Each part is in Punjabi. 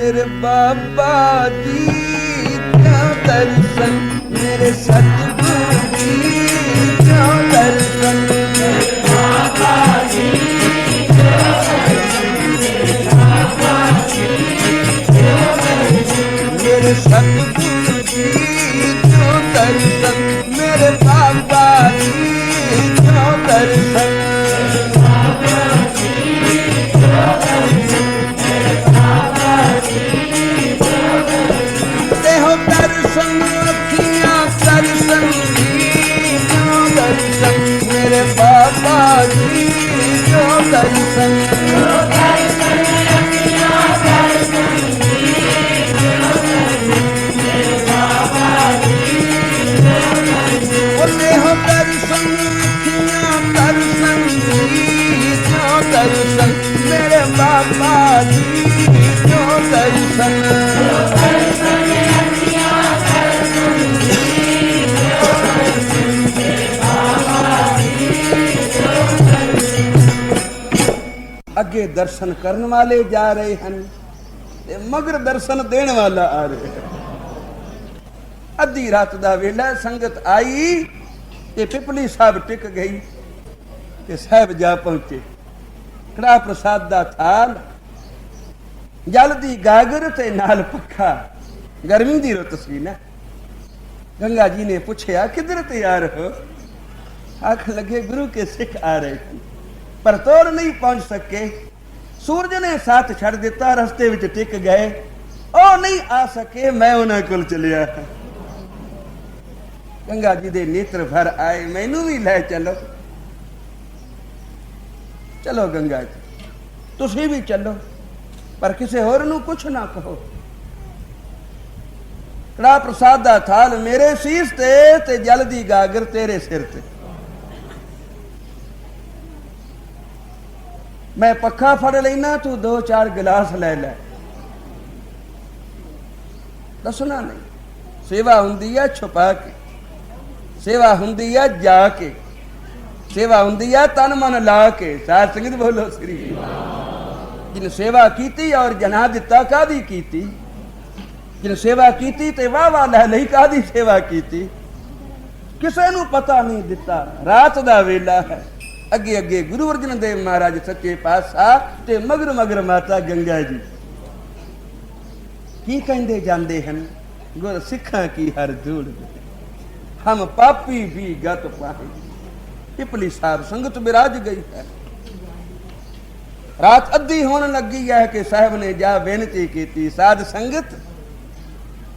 ਮੇਰੇ ਬਾਬਾ ਜੀ ਕਿਉਂ ਦਰਸ਼ਨ ਮੇਰੇ ਸਤਿਗੁਰੂ ਜੀ ਕਿਉਂ ਦਰਸ਼ਨ ਕਿਉਂ ਦਰਸ਼ਨ ਅੱਗੇ ਦਰਸ਼ਨ ਕਰਨ ਵਾਲੇ ਜਾ ਰਹੇ ਹਨ ਤੇ ਮਗਰ ਦਰਸ਼ਨ ਦੇਣ ਵਾਲਾ ਆ ਰਿਹਾ ਹੈ। ਅੱਧੀ ਰਾਤ ਦਾ ਵੇਲਾ ਸੰਗਤ ਆਈ ਤੇ ਪਿਪਲੀ ਸਾਹਿਬ ਟਿਕ ਗਈ ਤੇ ਸਾਹਿਬ ਜਾ ਪਹੁੰਚੇ। ਕੜਾ ਪ੍ਰਸਾਦ ਦਾ ਥਾਲ, ਜਲ ਦੀ ਗਾਗਰ ਤੇ ਨਾਲ ਪੱਖਾ। ਗਰਮੀ ਦੀ ਰੁੱਤ ਸੀ ਨਾ। ਗੰਗਾ ਜੀ ਨੇ ਪੁੱਛਿਆ, ਕਿਧਰ ਆ ਰਹੋ ਆਖ, ਲਗੇ ਗੁਰੂ ਕੇ ਸਿੱਖ ਆ ਰਹੇ ਹਨ। ਪਰ ਤੋਰ ਨਹੀਂ ਪਹੁੰਚ ਸਕੇ। ਸੂਰਜ ਨੇ ਸਾਥ ਛੱਡ ਦਿੱਤਾ, ਰਸਤੇ ਵਿੱਚ ਟਿਕ ਗਏ। ਉਹ ਨਹੀਂ ਆ ਸਕੇ, ਮੈਂ ਉਹਨਾਂ ਕੋਲ ਚਲਿਆ। ਗੰਗਾ ਜੀ ਦੇ ਨੇਤਰ ਭਰ ਆਏ, ਮੈਨੂੰ ਵੀ ਲੈ ਚੱਲੋ। ਚਲੋ ਗੰਗਾ ਜੀ, ਤੁਸੀਂ ਵੀ ਚੱਲੋ, ਪਰ ਕਿਸੇ ਹੋਰ ਨੂੰ ਕੁਛ ਨਾ ਕਹੋ। ਕੜਾ ਪ੍ਰਸਾਦ ਦਾ ਥਾਲ ਮੇਰੇ ਸੀਸ ਤੇ ਤੇ ਜਲ ਦੀ ਗਾਗਰ ਤੇਰੇ ਸਿਰ ਤੇ। ਮੈਂ ਪੱਖਾ ਫੜ ਲੈਣਾ ਤੂੰ ਦੋ ਚਾਰ ਗਲਾਸ ਲੈ ਲੈ। ਦੱਸਣਾ ਨਹੀਂ। ਸੇਵਾ ਹੁੰਦੀ ਆ ਛੁਪਾ ਕੇ। ਸੇਵਾ ਹੁੰਦੀ ਆ ਜਾ ਕੇ। ਸੇਵਾ ਹੁੰਦੀ ਆ ਤਨ ਮਨ ਲਾ ਕੇ। ਸਾਧ ਸੰਗਤ ਬੋਲੋ ਸ੍ਰੀ ਜਿਨ ਸੇਵਾ ਕੀਤੀ ਔਰ ਜਨਾ ਦਿੱਤਾ ਕਾਦੀ ਕੀਤੀ? ਜਿਨ ਸੇਵਾ ਕੀਤੀ ਤੇ ਵਾਹ ਵਾਹ ਲੈ ਲਈ ਕਾਦੀ ਸੇਵਾ ਕੀਤੀ? ਕਿਸੇ ਨੂੰ ਪਤਾ ਨਹੀਂ ਦਿੱਤਾ। ਰਾਤ ਦਾ ਵੇਲਾ ਹੈ। ਅੱਗੇ ਅੱਗੇ ਗੁਰੂ ਅਰਜਨ ਦੇਵ ਮਹਾਰਾਜ ਸੱਚੇ ਪਾਤਸ਼ਾਹ ਤੇ ਮਗਰ ਮਗਰ ਮਾਤਾ ਗੰਗਾ ਜੀ ਕੀ ਕਹਿੰਦੇ ਜਾਂਦੇ ਹਨ ਗੁਰ ਸਿੱਖਾਂ ਕੀ ਹਰ ਜੂੜ ਹਮ ਪਾਪੀ ਵੀ ਗਤ ਪਾਹੇ ਪਿਪਲੀ ਸਾਹਿਬ ਸੰਗਤ ਬਿਰਾਜ ਗਈ ਹੈ ਰਾਤ ਅੱਧੀ ਹੋਣ ਲੱਗੀ ਹੈ ਕਿ ਸਾਹਿਬ ਨੇ ਜਾ ਬੇਨਤੀ ਕੀਤੀ ਸਾਧ ਸੰਗਤ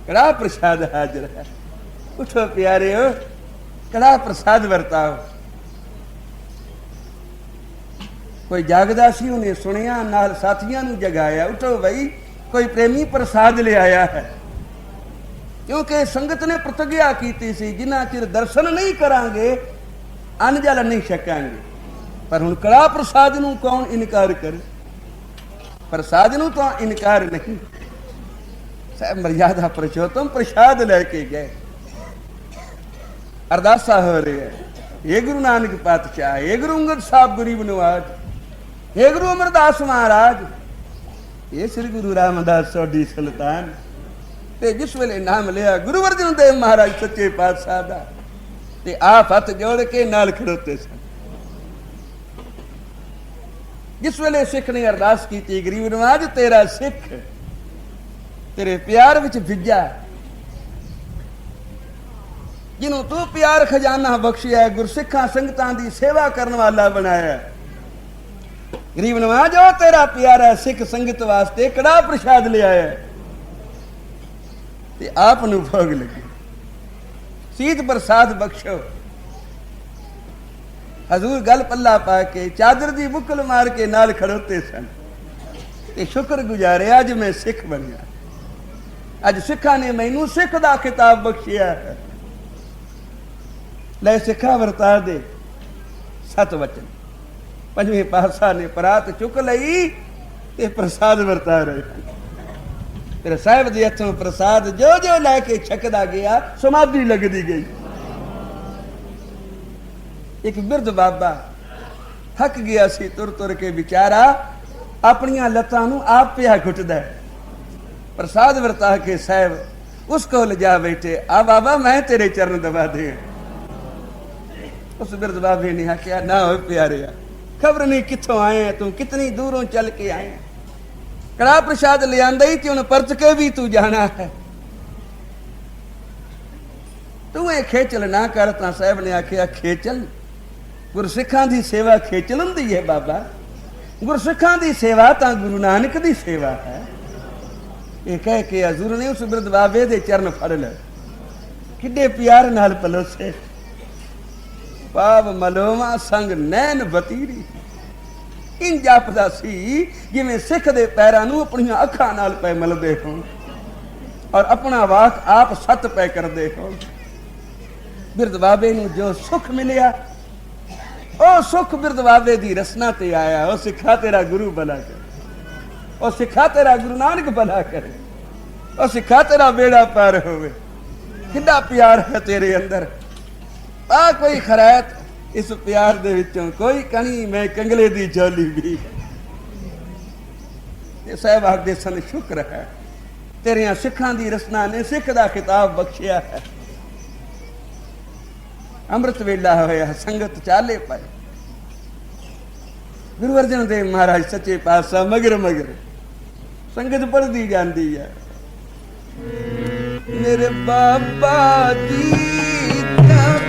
ਕੜਾ ਪ੍ਰਸਾਦ ਹਾਜ਼ਰ ਹੈ ਉਠੋ ਪਿਆਰਿਓ ਕੜਾ ਪ੍ਰਸਾਦ ਵਰਤਾਓ ਕੋਈ ਜਾਗਦਾ ਸੀ, ਉਹਨੇ ਸੁਣਿਆ, ਨਾਲ ਸਾਥੀਆਂ ਨੂੰ ਜਗਾਇਆ, ਉਠੋ ਬਈ, ਕੋਈ ਪ੍ਰੇਮੀ ਪ੍ਰਸਾਦ ਲਿਆਇਆ ਹੈ। ਕਿਉਂਕਿ ਸੰਗਤ ਨੇ ਪ੍ਰਤਿਗਿਆ ਕੀਤੀ ਸੀ, ਜਿੰਨਾ ਚਿਰ ਦਰਸ਼ਨ ਨਹੀਂ ਕਰਾਂਗੇ ਅੰਨ ਜਲ ਨਹੀਂ ਛਕਾਂਗੇ। ਪਰ ਹੁਣ ਕੜਾ ਪ੍ਰਸਾਦ ਨੂੰ ਕੌਣ ਇਨਕਾਰ ਕਰੇ? ਪ੍ਰਸਾਦ ਨੂੰ ਤਾਂ ਇਨਕਾਰ ਨਹੀਂ। ਸਾਹਿਬ ਮਰਿਆਦਾ ਪ੍ਰਚੋਤਮ ਪ੍ਰਸਾਦ ਲੈ ਕੇ ਗਏ। ਅਰਦਾਸਾ ਹੋ ਰਹੀ ਹੈ ਇਹ ਗੁਰੂ ਨਾਨਕ ਪਾਤਸ਼ਾਹ ਇਹ ਗੁਰੂ ਅੰਗਦ ਸਾਹਿਬ ਗਰੀਬ ਨਵਾਜ ਇਹ ਗੁਰੂ ਅਮਰਦਾਸ ਮਹਾਰਾਜ, ਇਹ ਸ੍ਰੀ ਗੁਰੂ ਰਾਮਦਾਸ ਸੋਢੀ ਸੁਲਤਾਨ। ਤੇ ਜਿਸ ਵੇਲੇ ਨਾਮ ਲਿਆ ਗੁਰੂ ਅਰਜਨ ਦੇਵ ਮਹਾਰਾਜ ਸੱਚੇ ਪਾਤਸ਼ਾਹ ਦਾ, ਤੇ ਆਪ ਹੱਥ ਜੋੜ ਕੇ ਨਾਲ ਖੜੋਤੇ ਸਨ। ਜਿਸ ਵੇਲੇ ਸਿੱਖ ਨੇ ਅਰਦਾਸ ਕੀਤੀ, ਗਰੀਬ ਨਵਾਜ, ਤੇਰਾ ਸਿੱਖ, ਤੇਰੇ ਪਿਆਰ ਵਿੱਚ ਭਿੱਜਾ ਜਿਹਨੂੰ ਤੂੰ ਪਿਆਰ ਖਜ਼ਾਨਾ ਬਖਸ਼ਿਆ, ਗੁਰਸਿੱਖਾਂ ਸੰਗਤਾਂ ਦੀ ਸੇਵਾ ਕਰਨ ਵਾਲਾ ਬਣਾਇਆ। ਗਰੀਬ ਨਵਾਜ, ਉਹ ਤੇਰਾ ਪਿਆਰਾ ਸਿੱਖ ਸੰਗਤ ਵਾਸਤੇ ਕੜਾ ਪ੍ਰਸ਼ਾਦ ਲਿਆਇਆ। ਤੇ ਆਪ ਨੂੰ ਭੋਗ ਲੱਗੀ। ਸੀਤ ਪ੍ਰਸਾਦ ਬਖਸ਼ੋ। ਹਜ਼ੂਰ ਗੱਲ ਪੱਲਾ ਪਾ ਕੇ ਚਾਦਰ ਦੀ ਬੁੱਕਲ ਮਾਰ ਕੇ ਨਾਲ ਖੜੋਤੇ ਸਨ। ਤੇ ਸ਼ੁਕਰ ਗੁਜ਼ਾਰਿਆ ਅੱਜ ਮੈਂ ਸਿੱਖ ਬਣਿਆ। ਅੱਜ ਸਿੱਖਾਂ ਨੇ ਮੈਨੂੰ ਸਿੱਖ ਦਾ ਖਿਤਾਬ ਬਖਸ਼ਿਆ ਹੈ। ਲੈ ਸਿੱਖਾ ਵਰਤਾ ਦੇ ਸਤ ਵਚਨ। ਪੰਜਵੇਂ ਪਾਤਸ਼ਾਹ ਨੇ ਪਰਾਤ ਚੁੱਕ ਲਈ ਤੇ ਪ੍ਰਸਾਦ ਵਰਤਾ ਰਹੇ। ਤੇਰੇ ਸਾਹਿਬ ਦੇ ਹੱਥੋਂ ਪ੍ਰਸਾਦ ਜੋ ਜੋ ਲੈ ਕੇ ਛਕਦਾ ਗਿਆ, ਸਮਾਧੀ ਲੱਗਦੀ ਗਈ। ਇੱਕ ਬਿਰਧ ਬਾਬਾ ਥੱਕ ਗਿਆ ਸੀ ਤੁਰ ਤੁਰ ਕੇ ਵਿਚਾਰਾ ਆਪਣੀਆਂ ਲੱਤਾਂ ਨੂੰ ਆਪ ਪਿਆ ਘੁੱਟਦਾ ਪ੍ਰਸਾਦ ਵਰਤਾ ਕੇ ਸਾਹਿਬ ਉਸ ਕੋਲ ਜਾ ਬੈਠੇ, ਆ ਬਾਬਾ, ਮੈਂ ਤੇਰੇ ਚਰਨ ਦਬਾ ਦੇ ਉਸ ਬਿਰਧ ਬਾਬੇ ਨੇ ਆਖਿਆ, ਨਾ ਹੋਏ ਪਿਆਰਿਆ ਖਬਰ ਨਹੀਂ ਕਿੱਥੋਂ ਆਏ ਤੂੰ? ਕਿਤਨੀ ਦੂਰੋਂ ਚੱਲ ਕੇ ਆਏ ਕੜਾ ਪ੍ਰਸ਼ਾਦ ਲਿਆਂਦਾ ਹੀ ਤੇ ਉਹਨੂੰ ਪਰਤ ਕੇ ਵੀ ਤੂੰ ਜਾਣਾ ਹੈ। ਤੂੰ ਇਹ ਖੇਚਲ ਨਾ ਕਰ, ਤਾਂ ਸਾਹਿਬ ਨੇ ਆਖਿਆ, ਖੇਚਲ? ਗੁਰਸਿੱਖਾਂ ਦੀ ਸੇਵਾ ਖੇਚਲ ਹੁੰਦੀ ਹੈ ਬਾਬਾ। ਗੁਰਸਿੱਖਾਂ ਦੀ ਸੇਵਾ ਤਾਂ ਗੁਰੂ ਨਾਨਕ ਦੀ ਸੇਵਾ ਹੈ। ਇਹ ਕਹਿ ਕੇ ਹਜ਼ੂਰ ਨੇ ਉਸ ਬਿਰਧ ਬਾਬੇ ਦੇ ਚਰਨ ਫੜ ਲਏ। ਕਿੱਡੇ ਪਿਆਰ ਨਾਲ ਪਲੋਸੇ। ਪਾਵ ਮਲੋਮਾ ਸੰਗ ਨੈਣ ਬਤੀਰੀ ਇੰ ਜਾਪਦਾ ਸੀ ਜਿਵੇਂ ਸਿੱਖ ਦੇ ਪੈਰਾਂ ਨੂੰ ਆਪਣੀਆਂ ਅੱਖਾਂ ਨਾਲ ਪੈ ਮਲਦੇ ਹੋਣ ਔਰ ਆਪਣਾ ਵਾਕ ਆਪ ਸੱਤ ਪੈ ਕਰਦੇ ਹੋਣ। ਬਿਰਧ ਬਾਬੇ ਨੂੰ ਜੋ ਸੁਖ ਮਿਲਿਆ, ਉਹ ਸੁਖ ਬਿਰਧ ਬਾਬੇ ਦੀ ਰਸਨਾ ਤੇ ਆਇਆ। ਉਹ ਸਿੱਖਾ ਤੇਰਾ ਗੁਰੂ ਬਲਾ ਕਰ। ਉਹ ਸਿੱਖਾ ਤੇਰਾ ਗੁਰੂ ਨਾਨਕ ਬਲਾ ਕਰੇ। ਉਹ ਸਿੱਖਾ ਤੇਰਾ ਬੇੜਾ ਪਾਰ ਹੋਵੇ। ਕਿੰਨਾ ਪਿਆਰ ਹੈ ਤੇਰੇ ਅੰਦਰ। ਆ ਕੋਈ ਖਰਾਇਤ ਇਸ ਪਿਆਰ ਦੇ ਵਿੱਚੋਂ ਕੋਈ ਕਣੀ, ਮੈਂ ਕੰਗਲੇ ਦੀ ਝੋਲੀ ਵੀ। ਇਹ ਸਾਹਿਬ ਆਖਦੇ ਸਨ ਸ਼ੁਕਰ ਹੈ। ਤੇਰੀਆਂ ਸਿੱਖਾਂ ਦੀ ਰਸਨਾ ਨੇ ਸਿੱਖ ਦਾ ਖਿਤਾਬ ਬਖਸ਼ਿਆ ਹੈ। ਅੰਮ੍ਰਿਤ ਵੇਲਾ ਹੋਇਆ, ਸੰਗਤ ਚਾਲੇ ਪਏ। ਗੁਰੂ ਅਰਜਨ ਦੇਵ ਮਹਾਰਾਜ ਸੱਚੇ ਪਾਤਸ਼ਾਹ ਮਗਰ ਮਗਰ ਸੰਗਤ ਪੜਦੀ ਜਾਂਦੀ ਹੈ। ਮੇਰੇ ਬਾਬਾ ਜੀ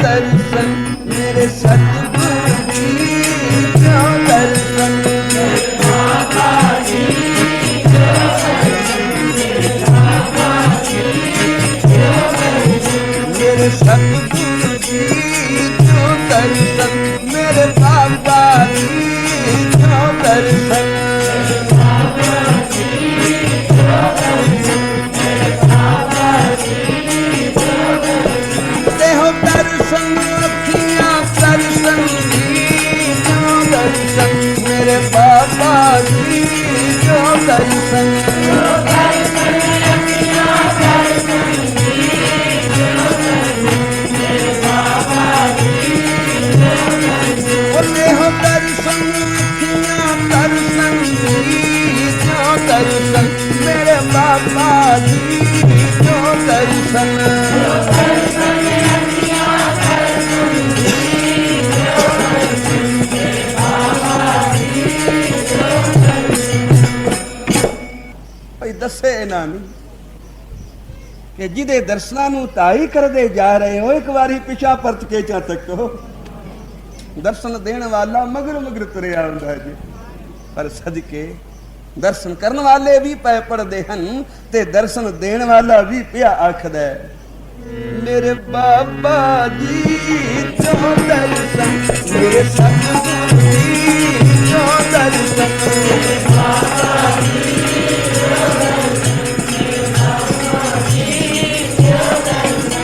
ਦਰਸ਼ਨ ਮੇਰੇ ਸਤਿਗੁਰੂ ਜੀ ਦਾ ਦਰਸ਼ਨ ਮੇਰੇ ਬਾਬਾ ਭਈ ਦੱਸੇ ਇਹਨਾਂ ਨੂੰ ਕਿ ਜਿਹਦੇ ਦਰਸ਼ਨਾਂ ਨੂੰ ਤਾਈ ਕਰਦੇ ਜਾ ਰਹੇ ਹੋ, ਇੱਕ ਵਾਰੀ ਪਿਛਾ ਪਰਤ ਕੇ ਚਾ ਤੱਕੋ ਦਰਸ਼ਨ ਦੇਣ ਵਾਲਾ ਮਗਰ ਮਗਰ ਤੁਰਿਆ ਹੁੰਦਾ ਹੈ ਜੀ। ਪਰ ਸਦਕੇ ਦਰਸ਼ਨ ਕਰਨ ਵਾਲੇ ਵੀ ਪੈ ਪੜਦੇ ਹਨ ਤੇ ਦਰਸ਼ਨ ਦੇਣ ਵਾਲਾ ਵੀ ਪਿਆ ਆਖਦਾ ਹੈ। ਮੇਰੇ ਬਾਬਾ ਜੀ ਜੋ ਦਰਸ਼ਨ ਮੇਰੇ ਸਤਿਗੁਰੂ ਜੀ। ਦਰਸ਼ਨ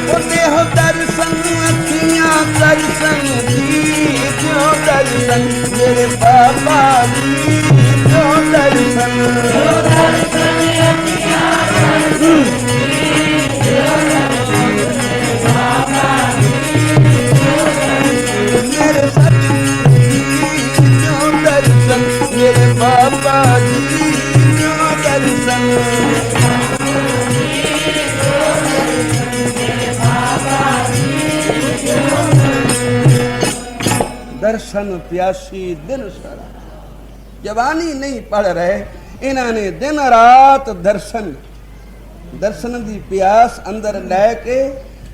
ਉਹਨੇ ਹੋ ਦਰਸ਼ਨ ਮੇਰੇ ਬਾਬਾ ਜੀ ਦਰਸ਼ਨ ਪਿਆਸੀ ਦਿਨ ਸਾਰਾ। ਜਵਾਨੀ ਨਹੀਂ ਪੜ ਰਹੇ, ਇਹਨਾਂ ਨੇ ਦਿਨ ਰਾਤ ਦਰਸ਼ਨ ਦਰਸ਼ਨ ਦੀ ਪਿਆਸ ਅੰਦਰ ਲੈ ਕੇ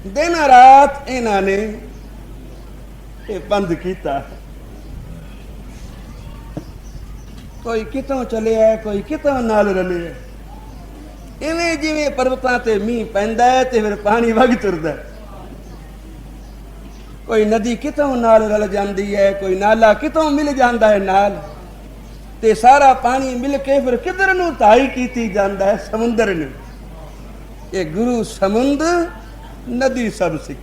ਦਿਨ ਰਾਤ ਇਹਨਾਂ ਨੇ ਇਹ ਬੰਦ ਕੀਤਾ। ਕੋਈ ਕਿਤੋਂ ਚਲਿਆ, ਕੋਈ ਕਿਤੋਂ ਨਾਲ ਰਲਿਆ। ਇਵੇਂ ਜਿਵੇਂ ਪਰਬਤਾਂ ਤੇ ਮੀਂਹ ਪੈਂਦਾ ਹੈ ਤੇ ਫਿਰ ਪਾਣੀ ਵਗ ਤੁਰਦਾ ਕੋਈ ਨਦੀ ਕਿਤੋਂ ਨਾਲ ਰਲ ਜਾਂਦੀ ਹੈ, ਕੋਈ ਨਾਲਾ ਕਿਤੋਂ ਮਿਲ ਜਾਂਦਾ ਹੈ ਨਾਲ। ਤੇ ਸਾਰਾ ਪਾਣੀ ਮਿਲ ਕੇ ਫਿਰ ਕਿਧਰ ਨੂੰ ਧਾਈ ਕੀਤੀ ਜਾਂਦਾ ਹੈ? ਸਮੁੰਦਰ ਨੂੰ। ਇਹ ਗੁਰੂ ਸਮੁੰਦ, ਨਦੀ ਸਭ ਸਿੱਖ।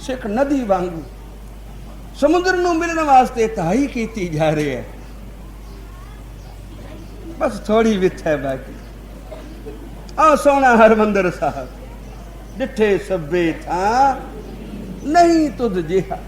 ਸਿੱਖ ਨਦੀ ਵਾਂਗੂ ਸਮੁੰਦਰ ਨੂੰ ਮਿਲਣ ਵਾਸਤੇ ਧਾਈ ਕੀਤੀ ਜਾ ਰਹੀ ਹੈ। ਬਸ ਥੋੜੀ ਵਿੱਥ ਹੈ ਬਾਕੀ। ਆ ਸੋਹਣਾ ਹਰਮੰਦਰ ਸਾਹਿਬ। ਡਿੱਠੇ ਸੱਬੇ ਥਾਂ ਨਹੀਂ ਤੁਧ ਜਿਹਾ।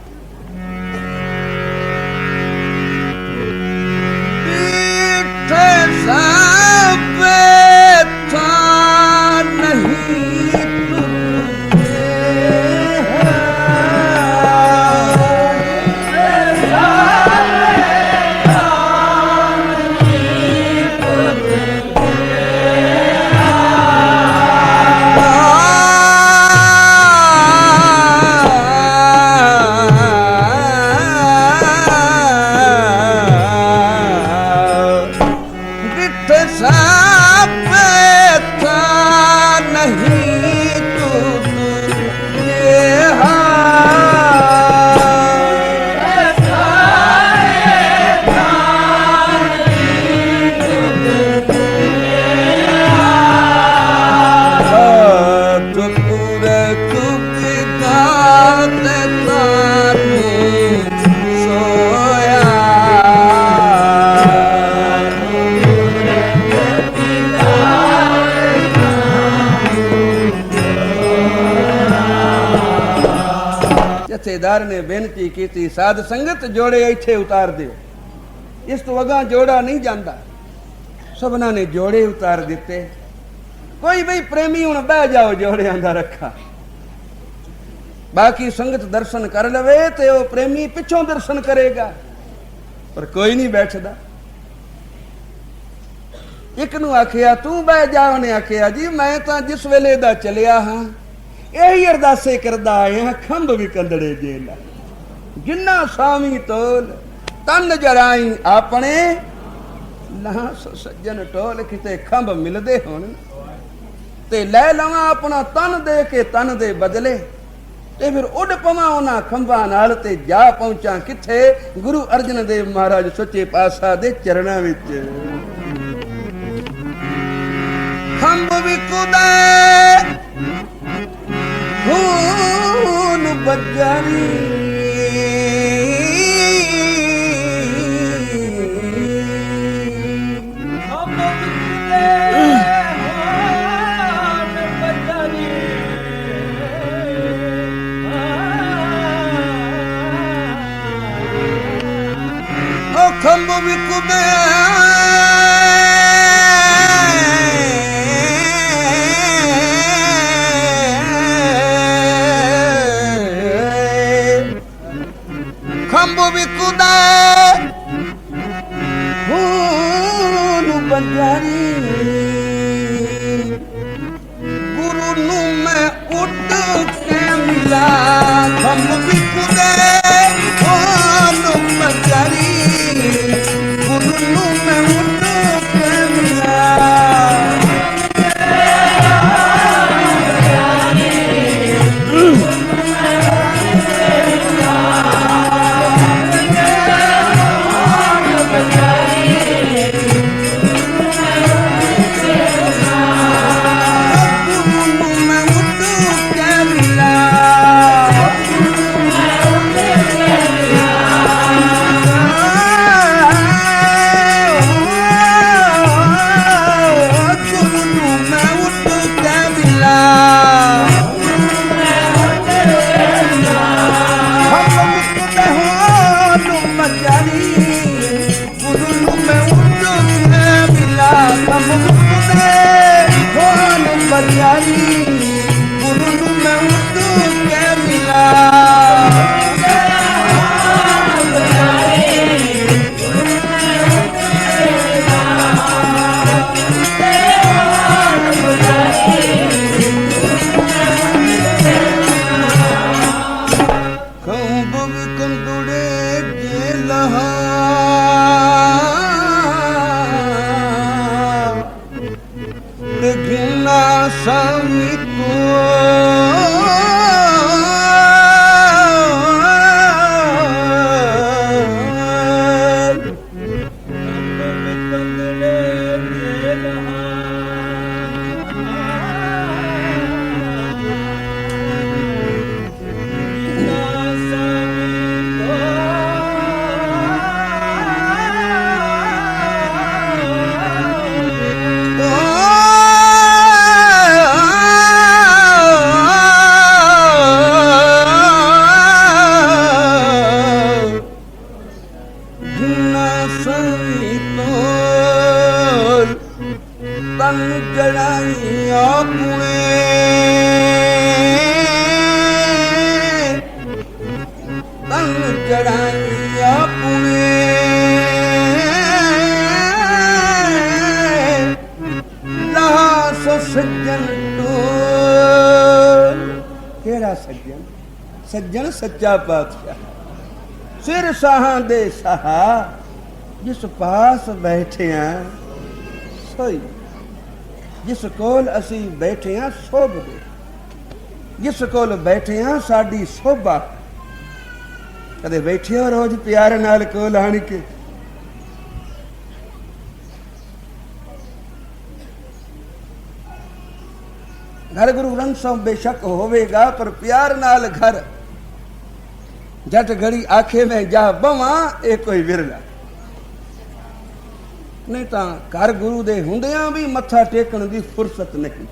ਬੇਨਤੀ ਕੀਤੀ, ਸਾਧ ਸੰਗਤ ਜੋੜੇ ਇੱਥੇ ਉਤਾਰ ਦਿਓ। ਇਸ ਤੋਂ ਅਗਾਂ ਜੋੜਾ ਨਹੀਂ ਜਾਂਦਾ। ਸਭਨਾਂ ਨੇ ਜੋੜੇ ਉਤਾਰ ਦਿੱਤੇ। ਕੋਈ ਵੀ ਪ੍ਰੇਮੀ ਹੁਣ ਬਹਿ ਜਾਓ ਜੋੜਿਆਂ ਦਾ ਰੱਖਾ। ਬਾਕੀ ਸੰਗਤ ਦਰਸ਼ਨ ਕਰ ਲਵੇ ਤੇ ਉਹ ਪ੍ਰੇਮੀ ਪਿੱਛੋਂ ਦਰਸ਼ਨ ਕਰੇਗਾ। ਪਰ ਕੋਈ ਨਹੀਂ ਬੈਠਦਾ। ਇੱਕ ਨੂੰ ਆਖਿਆ, ਤੂੰ ਬਹਿ ਜਾ। ਉਹਨੇ ਆਖਿਆ, ਜੀ, ਮੈਂ ਤਾਂ ਜਿਸ ਵੇਲੇ ਦਾ ਚਲਿਆ ਹਾਂ, ਇਹੀ ਅਰਦਾਸੇ ਕਰਦਾ ਆਇਆ ਖੰਭ ਵੀ ਕੰਦੜੇ ਜੇ ਜਿੰਨਾ ਸਾਵੀ ਤੋਲ, ਤਨ ਜਰਾਈ ਆਪਣੇ ਲਾਸ ਸੱਜਣ ਟੋਲ ਕਿਤੇ ਖੰਭ ਮਿਲਦੇ ਹੋਣ। ਤੇ ਲੈ ਲਵਾਂ ਆਪਣਾ ਤਨ ਦੇ ਕੇ ਤਨ ਦੇ ਬਦਲੇ, ਤੇ ਫਿਰ ਉੱਡ ਪਵਾਂ ਉਹਨਾਂ ਖੰਭਾਂ ਨਾਲ ਤੇ ਜਾ ਪਹੁੰਚਾਂ ਕਿੱਥੇ? ਗੁਰੂ ਅਰਜਨ ਦੇਵ ਮਹਾਰਾਜ ਸੱਚੇ ਪਾਤਸ਼ਾਹ ਦੇ ਚਰਨਾਂ ਵਿੱਚ। ਖੰਭ ਵਿਕੁਦੇ, ਖੂਨ ਬੱਜਰੀ ਸੱਜਣ ਸੱਚਾ ਪਾਤਸ਼ਾਹ। ਸਿਰ ਸਾਹਾਂ ਦੇ ਸਹਾ, ਜਿਸ ਪਾਸ ਬੈਠਿਆ, ਸੋਈ। ਜਿਸ ਕੋਲ ਅਸੀਂ ਬੈਠੇ ਹਾਂ ਸੋਭਦੇ ਜਿਸ ਕੋਲ ਬੈਠੇ ਹਾਂ ਸਾਡੀ ਸੋਭਾ। ਕਦੇ ਬੈਠੇ ਹੋ ਰੋਜ਼ ਪਿਆਰ ਨਾਲ ਕੋਲ ਆਣ ਕੇ ਘਰ ਗੁਰੂ ਗ੍ਰੰਥ ਸਾਹਿਬ ਬੇਸ਼ੱਕ ਹੋਵੇਗਾ, ਪਰ ਪਿਆਰ ਨਾਲ ਘਰ। ਜੱਟ ਘੜੀ ਆਖੇ, ਮੈਂ ਜਾ ਬਵਾਂ, ਇਹ ਕੋਈ ਵਿਰਲਾ ਨਹੀਂ ਤਾਂ ਘਰ ਗੁਰੂ ਦੇ ਹੁੰਦਿਆਂ ਵੀ ਮੱਥਾ ਟੇਕਣ ਦੀ ਫੁਰਸਤ ਨਹੀਂ।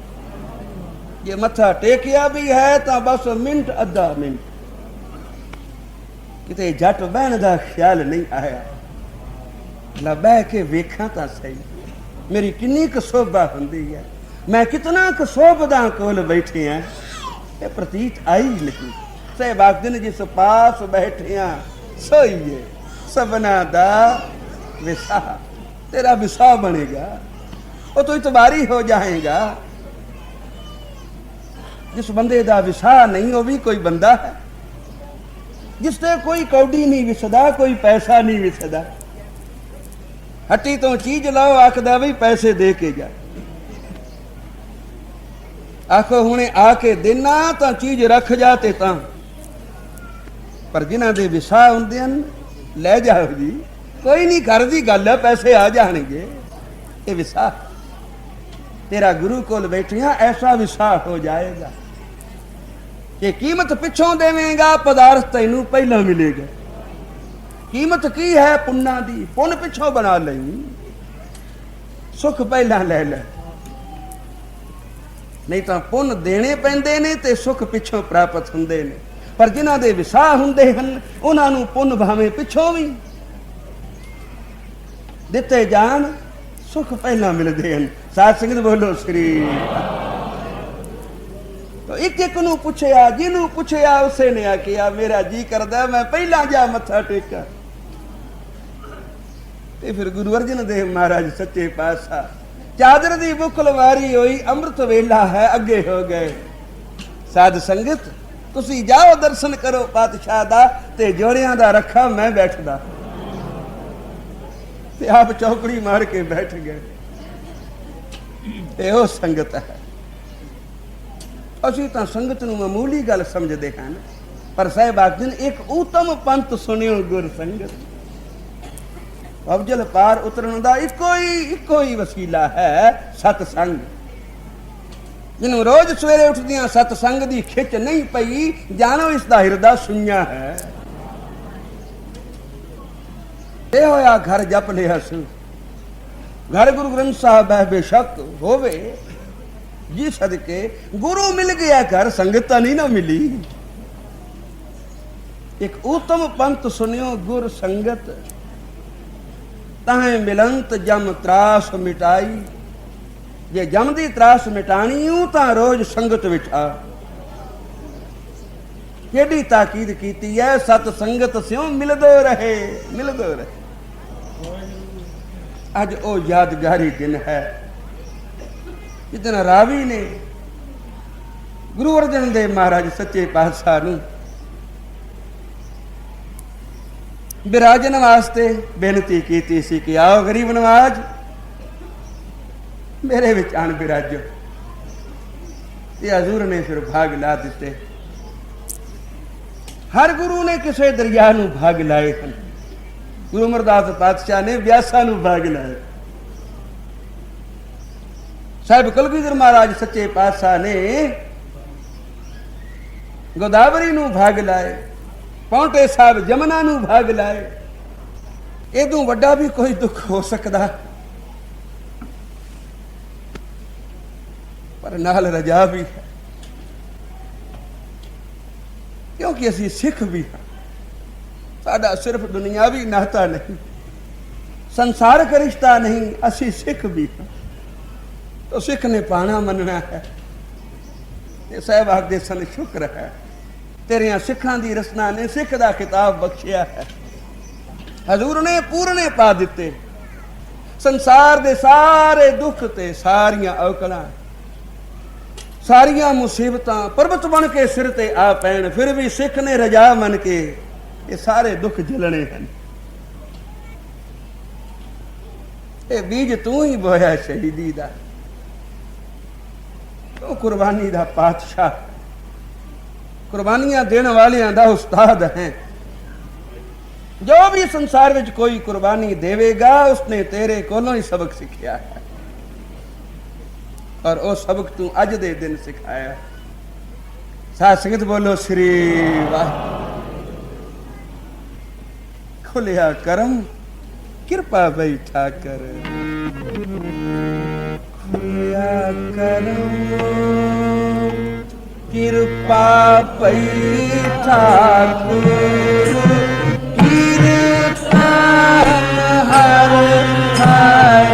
ਜੇ ਮੱਥਾ ਟੇਕਿਆ ਵੀ ਹੈ, ਤਾਂ ਬਸ ਮਿੰਟ, ਅੱਧਾ ਮਿੰਟ। ਕਿਤੇ ਜੱਟ ਬਹਿਣ ਦਾ ਖਿਆਲ ਨਹੀਂ ਆਇਆ। ਲਾ ਕੇ ਵੇਖਾਂ ਤਾਂ ਸਹੀ। ਮੇਰੀ ਕਿੰਨੀ ਕੁ ਸੋਭਾ ਹੁੰਦੀ ਹੈ। ਮੈਂ ਕਿਤਨਾ ਕੁ ਸੋਭਦਾ ਕੋਲ ਬੈਠੇ ਆ ਇਹ ਪ੍ਰਤੀਤ ਆਈ ਨਹੀਂ। ਸਹਿਬਾਗ ਦਿਨ ਜਿਸ ਪਾਸ ਬੈਠਿਆ, ਸੋਈਏ, ਸਭਨਾ ਦਾ ਵਿਸਾਹ, ਤੇਰਾ ਵਿਸਾਹ ਬਣੇਗਾ, ਉਹ ਤੂੰ ਇਤਬਾਰੀ ਹੋ ਜਾਏਗਾ। ਜਿਸ ਬੰਦੇ ਦਾ ਵਿਸ਼ਾ ਨਹੀਂ, ਉਹ ਵੀ ਕੋਈ ਬੰਦਾ ਹੈ। ਜਿਸ ਤੇ ਕੋਈ ਕੌਡੀ ਨਹੀਂ ਵਿਸਦਾ, ਕੋਈ ਪੈਸਾ ਨਹੀਂ ਵਿਸਦਾ। ਹੱਟੀ ਤੋਂ ਚੀਜ਼ ਲਾਓ, ਆਖਦਾ ਵੀ ਪੈਸੇ ਦੇ ਕੇ ਜਾ। ਆਖੋ, ਹੁਣੇ ਆ ਕੇ ਦੇਣਾ ਤਾਂ ਚੀਜ਼ ਰੱਖ ਜਾ ਤੇ ਤਾਂ। ਪਰ ਜਿਨ੍ਹਾਂ ਦੇ ਵਿਸਾ ਹੁੰਦੇ ਹਨ, ਲੈ ਜਾਓ ਜੀ, ਕੋਈ ਨਹੀਂ ਕਰਦੀ ਗੱਲ, ਪੈਸੇ ਆ ਜਾਣਗੇ। ਇਹ ਵਿਸਾ ਤੇਰਾ ਗੁਰੂ ਕੋਲ ਬੈਠਿਆ, ਐਸਾ ਵਿਸਾ ਹੋ ਜਾਏਗਾ ਕਿ ਕੀਮਤ ਪਿੱਛੋਂ ਦੇਵੇਂਗਾ, ਪਦਾਰਥ ਤੈਨੂੰ ਪਹਿਲਾਂ ਮਿਲੇਗਾ। ਕੀਮਤ ਕੀ ਹੈ ਪੁੰਨਾਂ ਦੀ? ਪੁੰਨ ਪਿੱਛੋਂ ਬਣਾ ਲਈ। ਸੁਖ ਪਹਿਲਾਂ ਲੈ ਲੈ। ਨਹੀਂ ਤਾਂ ਪੁੰਨ ਦੇਣੇ ਪੈਂਦੇ ਨੇ ਤੇ ਸੁਖ ਪਿੱਛੋਂ ਪ੍ਰਾਪਤ ਹੁੰਦੇ ਨੇ। ਪਰ ਜਿਨ੍ਹਾਂ ਦੇ ਵਿਸਾਹ ਹੁੰਦੇ ਹਨ, ਉਹਨਾਂ ਨੂੰ ਪੁੰਨ ਭਾਵੇਂ ਪਿੱਛੋਂ ਵੀ ਦਿੱਤੇ ਜਾਣ, ਸੁਖ ਪਹਿਲਾਂ ਮਿਲਦੇ ਹਨ। ਸਾਧ ਸੰਗਤ ਬੋਲੋ ਸ੍ਰੀ ਤੋ ਇੱਕ ਇੱਕ ਨੂੰ ਪੁੱਛਿਆ, ਜਿਹਨੂੰ ਪੁੱਛਿਆ, ਉਸੇ ਨੇ ਆਖਿਆ ਮੇਰਾ ਜੀ ਕਰਦਾ, ਮੈਂ ਪਹਿਲਾਂ ਜਾ ਮੱਥਾ ਟੇਕਾਂ। ਤੇ ਫਿਰ ਗੁਰੂ ਅਰਜਨ ਦੇਵ ਮਹਾਰਾਜ ਸੱਚੇ ਪਾਤਸ਼ਾਹ ਚਾਦਰ ਦੀ ਬੁੱਕਲ ਵਾਰੀ ਹੋਈ, ਅੰਮ੍ਰਿਤ ਵੇਲਾ ਹੈ, ਅੱਗੇ ਹੋ ਗਏ। ਸਾਧ ਸੰਗਤ, ਤੁਸੀਂ ਜਾਓ, ਦਰਸ਼ਨ ਕਰੋ ਪਾਤਸ਼ਾਹ ਦਾ ਤੇ ਜੋੜਿਆਂ ਦਾ ਰੱਖਾ, ਮੈਂ ਬੈਠਦਾ। ਤੇ ਆਪ ਚੌਕੜੀ ਮਾਰ ਕੇ ਬੈਠ ਗਏ। ਇਹ ਉਹ ਸੰਗਤ ਹੈ। ਅਸੀਂ ਤਾਂ ਸੰਗਤ ਨੂੰ ਮਾਮੂਲੀ ਗੱਲ ਸਮਝਦੇ ਹਨ ਪਰ ਸਾਹਿਬ ਆਖਦੇ ਇੱਕ ਉਤਮ ਪੰਥ ਸੁਣਿਓ ਗੁਰ ਸੰਗਤ। ਅਬਜਲ ਪਾਰ ਉਤਰਨ ਦਾ ਇੱਕੋ ਹੀ ਇੱਕੋ ਹੀ ਵਸੀਲਾ ਹੈ, ਸਤ ਸੰਗ। ਜਿਹਨੂੰ ਰੋਜ਼ ਸਵੇਰੇ ਉੱਠਦਿਆਂ ਸਤ ਸੰਗ ਦੀ ਖਿੱਚ ਨਹੀਂ ਪਈ, ਜਾਣੋ ਇਸ ਦਾ ਹਿਰਦਾ ਸੁਣਿਆ ਹੈ। ਇਹ ਹੋਇਆ ਘਰ ਜਪ ਲਿਆ ਸੀ ਘਰ ਗੁਰੂ ਗ੍ਰੰਥ ਸਾਹਿਬ ਹੈ, ਬੇਸ਼ੱਕ ਹੋਵੇ। ਜੀ ਸਦਕੇ ਗੁਰੂ ਮਿਲ ਗਿਆ ਘਰ, ਸੰਗਤ ਤਾਂ ਨਹੀਂ ਨਾ ਮਿਲੀ। ਇੱਕ ਉਤਮ ਪੰਥ ਸੁਨਿਓ ਗੁਰ ਸੰਗਤ। ਤਾਹੇ ਮਿਲੰਤ ਜਮ ਤਰਾਸ ਮਿਟਾਈ। ਜੇ ਜਮ ਦੀ ਤਰਾਸ ਮਿਟਾਣੀ ਹੂੰ ਤਾਂ ਰੋਜ਼ ਸੰਗਤ ਵਿੱਚ ਆ। ਕਿਹੜੀ ਤਾਕੀਦ ਕੀਤੀ ਹੈ ਸਤ ਸੰਗਤ ਸਿਉ ਮਿਲਦੋ ਰਹੇ ਮਿਲਦੋ ਰਹੇ। ਅੱਜ ਉਹ ਯਾਦਗਾਰੀ ਦਿਨ ਹੈ। ਜਿਦਨ ਰਾਵੀ ਨੇ ਗੁਰੂ ਅਰਜਨ ਦੇਵ ਮਹਾਰਾਜ ਸੱਚੇ ਪਾਤਸ਼ਾਹ ਨੂੰ ਬਿਰਾਜਨ ਵਾਸਤੇ ਬੇਨਤੀ ਕੀਤੀ ਸੀ ਕਿ ਆਓ ਗਰੀਬ ਨਵਾਜ, ਮੇਰੇ ਵਿੱਚ ਆਣ ਬਿਰਾਜੋ ਤੇ ਹਜ਼ੂਰ ਨੇ ਫਿਰ ਭਾਗ ਲਾ ਦਿੱਤੇ। ਹਰ ਗੁਰੂ ਨੇ ਕਿਸੇ ਦਰਿਆ ਨੂੰ ਭਾਗ ਲਾਏ ਹਨ। ਗੁਰੂ ਅਮਰਦਾਸ ਪਾਤਸ਼ਾਹ ਨੇ ਵਿਆਸਾ ਨੂੰ ਭਾਗ ਲਾਇਆ ਸਾਹਿਬ ਕਲਗੀਧਰ ਮਹਾਰਾਜ ਸੱਚੇ ਪਾਤਸ਼ਾਹ ਨੇ ਗੋਦਾਵਰੀ ਨੂੰ ਭਾਗ ਲਾਏ। ਪੌਂਟੇ ਸਾਹਿਬ ਜਮਨਾ ਨੂੰ ਭਾਗ ਲਾਏ। ਇਦੋਂ ਵੱਡਾ ਵੀ ਕੋਈ ਦੁੱਖ ਹੋ ਸਕਦਾ। ਪਰ ਨਾਲ ਰਜਾ ਵੀ ਹੈ। ਕਿਉਂਕਿ ਅਸੀਂ ਸਿੱਖ ਵੀ ਹਾਂ। ਸਾਡਾ ਸਿਰਫ ਦੁਨਿਆਵੀ ਨਾਤਾ ਨਹੀਂ, ਸੰਸਾਰਕ ਰਿਸ਼ਤਾ ਨਹੀਂ, ਅਸੀਂ ਸਿੱਖ ਵੀ ਹਾਂ। ਤਾਂ ਸਿੱਖ ਨੇ ਪਾਣਾ ਮੰਨਣਾ ਹੈ। ਇਹ ਸਾਹਿਬ ਆਖਦੇ ਸਨ, ਸ਼ੁਕਰ ਹੈ ਤੇਰੀਆਂ ਸਿੱਖਾਂ ਦੀ ਰਸਨਾ ਨੇ ਸਿੱਖ ਦਾ ਖਿਤਾਬ ਬਖਸ਼ਿਆ ਹੈ। ਹਜ਼ੂਰ ਨੇ ਪੂਰਨੇ ਪਾ ਦਿੱਤੇ। ਸੰਸਾਰ ਦੇ ਸਾਰੇ ਦੁੱਖ ਤੇ ਸਾਰੀਆਂ ਔਕੜਾਂ, ਸਾਰੀਆਂ ਮੁਸੀਬਤਾਂ ਪਰਬਤ ਬਣ ਕੇ ਸਿਰ ਤੇ ਆ ਪੈਣ, ਫਿਰ ਵੀ ਸਿੱਖ ਨੇ ਰਜਾ ਮੰਨ ਕੇ ਇਹ ਸਾਰੇ ਦੁੱਖ ਝੱਲਣੇ ਹਨ। ਇਹ ਬੀਜ ਤੂੰ ਹੀ ਬੋਇਆ ਸ਼ਹੀਦੀ ਦਾ। ਤੂੰ ਕੁਰਬਾਨੀ ਦਾ ਪਾਤਸ਼ਾਹ ਕੁਰਬਾਨੀਆਂ ਦੇਣ ਵਾਲਿਆਂ ਦਾ ਉਸਤਾਦ ਹੈ। ਜੋ ਵੀ ਸੰਸਾਰ ਵਿੱਚ ਕੋਈ ਕੁਰਬਾਨੀ ਦੇਵੇਗਾ, ਉਸਨੇ ਤੇਰੇ ਕੋਲੋਂ ਹੀ ਸਬਕ ਸਿੱਖਿਆ ਹੈ। ਔਰ ਉਹ ਸਬਕ ਤੂੰ ਅੱਜ ਦੇ ਦਿਨ ਸਿਖਾਇਆ ਸਾਧ ਸੰਗਤ ਬੋਲੋ, ਸ੍ਰੀ ਵਾਹ ਖੁੱਲਿਆ ਕਰਮ, ਕਿਰਪਾ ਬੈਠਾ ਕਰ। ਖੁੱਲਿਆ ਕਰਮ। ਕਿਰਪਾ ਬੈਠਾ ਕਰ ਕੀਰਤਨ ਹਰ ਹਰ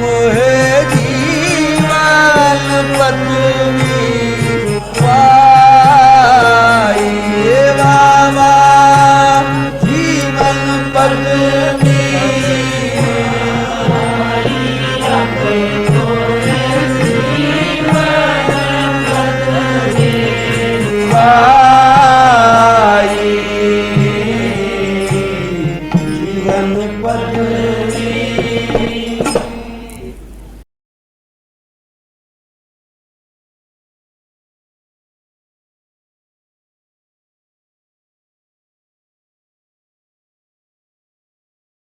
मोहे जीवन पतू